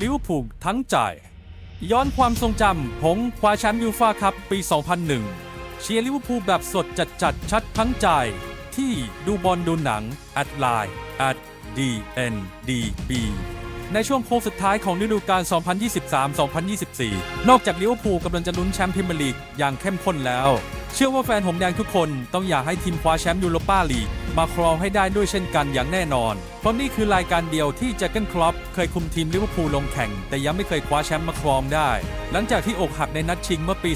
ลิเวอร์พูลทั้งใจย้อนความทรงจำผมคว้าแชมป์ยูฟ่าคัพปี 2001 เชียร์ลิเวอร์พูลแบบสดจัดจัดชัดทั้งใจ ที่ดูบอลดูหนังแอดไลน์ at dndb ในช่วงโค้งสุดท้ายของฤดูกาล 2023-2024 นอกจากลิเวอร์พูลกำลังจะลุ้นแชมป์พรีเมียร์ลีกอย่างเข้มข้นแล้ว เชื่อว่าแฟนหงแดงทุกคนต้องอยากให้ทีมคว้าแชมป์ยูโรปาลีก มาครองให้ได้ด้วยเช่นกันอย่างแน่นอน เพราะนี่คือรายการเดียวที่แจ็คเกิลคลอปเคยคุมทีมลิเวอร์พูลลงแข่ง แต่ยังไม่เคยคว้าแชมป์มาครองได้ หลังจากที่อกหักในนัดชิงเมื่อปี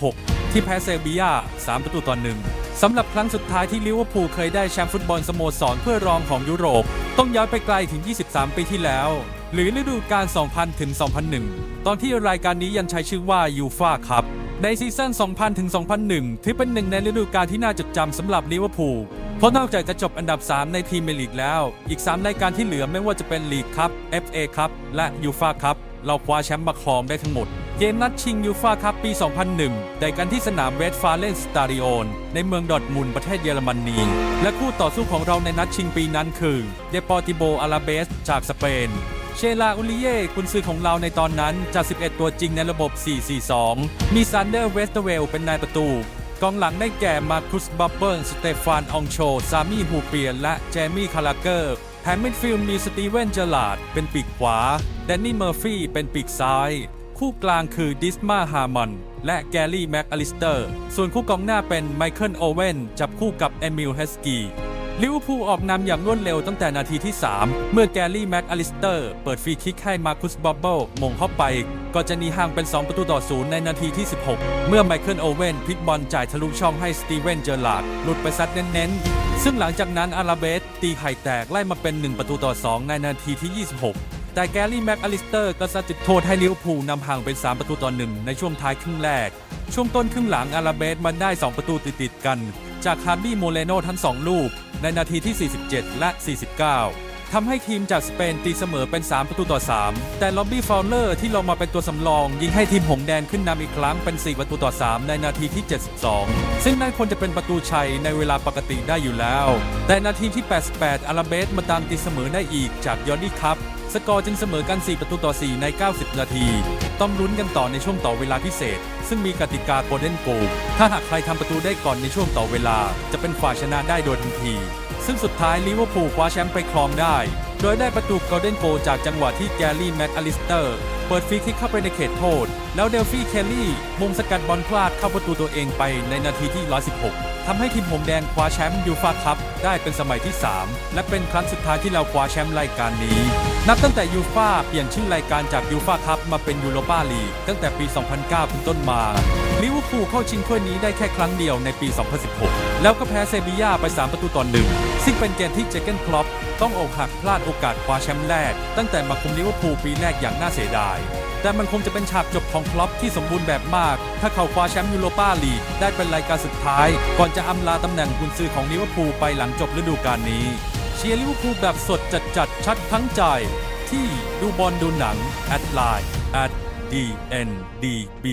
2016 ที่แพ้เซบียา 3 ประตูต่อหนึ่งสำหรับครั้งสุดท้ายที่ลิเวอร์พูลเคยได้แชมป์ฟุตบอลสโมสรเพื่อรองของยุโรป ต้องย้อนไปไกลถึง 23 ปีที่แล้ว หรือฤดูกาล 2000 ถึง 2001 ตอนที่รายการนี้ยังใช้ชื่อว่ายูฟาคัพในซีซั่น 2000 ถึง 2001 ถือเป็นหนึ่งในฤดูกาลที่น่าจดจำสำหรับลิเวอร์พูล เพราะนอกจากจะจบอันดับ 3 ในพรีเมลีกแล้ว อีก 3 รายการที่เหลือไม่ว่าจะเป็นลีกคัพ FA คัพและยูฟาคัพเราคว้าแชมป์มาครองได้ทั้งหมด เกมนัดชิงยูฟาคัพปี 2001 ได้กันที่สนามเวสฟาเลนสตาดิโอนในเมืองดอร์ทมุนประเทศเยอรมนี และคู่ต่อสู้ของเราในนัดชิงปีนั้นคือ เดปอร์ติโบอาราเบส จากสเปนเชลาอุลิเย่กุนซือของเราในตอนนั้นจาก 11 ตัวจริงในระบบ 4-4-2 มีซันเดอร์เวสเตเวลเป็นนายประตู กองหลังได้แก่มาคุสบับเบิลสเตฟานองโช ซามีฮูเปียน และเจมี่คาราเกอร์แถมมิดฟิลด์มีสตีเวนเจอร์ลาดเป็นปีกขวา แดนนี่เมอร์ฟี่เป็นปีกซ้าย คู่กลางคือดิสมาฮาร์มอนและแกรี่แม็กอลิสเตอร์ ส่วนคู่กองหน้าเป็นไมเคิลโอเวนจับคู่กับเอมิลเฮสกี ลิเวอร์พูลออกนำอย่างรวดเร็วตั้งแต่นาทีที่ 3 เมื่อแกรี่แม็กอลิสเตอร์เปิดฟรีคิกให้มาคุสบับเบิลมงเข้าไป ก็จะหนีห่างเป็น 2 ประตูต่อศูนย์ในนาทีที่ 16 เมื่อไมเคิลโอเวนพลิกบอลจ่ายทะลุช่องให้สตีเวนเจอร์ลาดหลุดไปซัดเน้นๆ ซึ่งหลังจากนั้นอาราเบสตีไข่แตกไล่มาเป็น 1 ประตูต่อ 2 ในนาทีที่ 26 แต่แกรี่แม็กอลิสเตอร์ก็ซัดจุดโทษให้ลิเวอร์พูลนำห่างเป็น 3 ประตูต่อ 1 ในช่วงท้ายครึ่งแรก ช่วงต้นครึ่งหลังอาราเบสมันได้ 2 ประตูติดๆกัน จากฮาร์บี้โมเลโนทั้ง 2 ลูก ในนาทีที่ 47 และ 49 ทำให้ทีมจากสเปนตีเสมอเป็น 3 ประตูต่อ 3 แต่ล็อบบี้ฟาวเลอร์ที่ลงมาเป็นตัวสำรอง ยิงให้ทีมหงแดงขึ้นนำอีกครั้งเป็น 4 ประตูต่อ 3 ในนาทีที่ 72 ซึ่งนั่นควรจะเป็นประตูชัยในเวลาปกติได้อยู่แล้ว แต่นาทีที่ 88 อาราเบสมาตามตีเสมอได้อีกจากยอร์ดี้คัพสกอร์จึงเสมอกัน 4 ประตูต่อ 4 ใน 90 นาที ต้องลุ้นกันต่อในช่วงต่อเวลาพิเศษ ซึ่งมีกติกาโกลเด้นโกลถ้าหากใครทำประตูได้ก่อนในช่วงต่อเวลา จะเป็นฝ่ายชนะได้โดยทันที ซึ่งสุดท้ายลิเวอร์พูลคว้าแชมป์ไปครองได้ โดยได้ประตูโกลเด้นโกลจากจังหวะที่แกรี่แมตต์อลิสเตอร์ ปิดฟรีคิกเข้าไปในเขตโทษ แล้วเดลฟี่เคลลี่มงสกัดบอลพลาดเข้าประตูตัวเองไปในนาทีที่ 116ทำให้ทีมหงแดงคว้าแชมป์ยูฟาคัพได้เป็นสมัยที่ 3 และเป็นครั้งสุดท้ายที่เราคว้าแชมป์รายการนี้ นับตั้งแต่ยูฟาเปลี่ยนชื่อรายการจากยูฟาคัพมาเป็นยูโรปาลีกตั้งแต่ปี 2009 เป็นต้นมาลิเวอร์พูลเข้าชิงถ้วยนี้ได้แค่ครั้งเดียวในปี 2016 แล้วก็แพ้เซบีย่าไป 3 ประตูต่อหนึ่งซึ่งเป็นเกมที่เจเกนคลอปต้องอกหักพลาดโอกาสคว้าแชมป์แรก ตั้งแต่มาคุมลิเวอร์พูลปีแรกอย่างน่าเสียดายแต่มันคงจะเป็นฉากจบของคลอปที่สมบูรณ์แบบมาก ถ้าเขาคว้าแชมป์ยูโรปาลีกได้เป็นรายการสุดท้าย ก่อนจะอำลาตำแหน่งกุนซือของลิเวอร์พูลไปหลังจบฤดูกาลนี้ เชียร์ลิเวอร์พูลแบบสดจัดจัดชัดทั้งใจ ที่ดูบอลดูหนังแอดไลน์ at dndb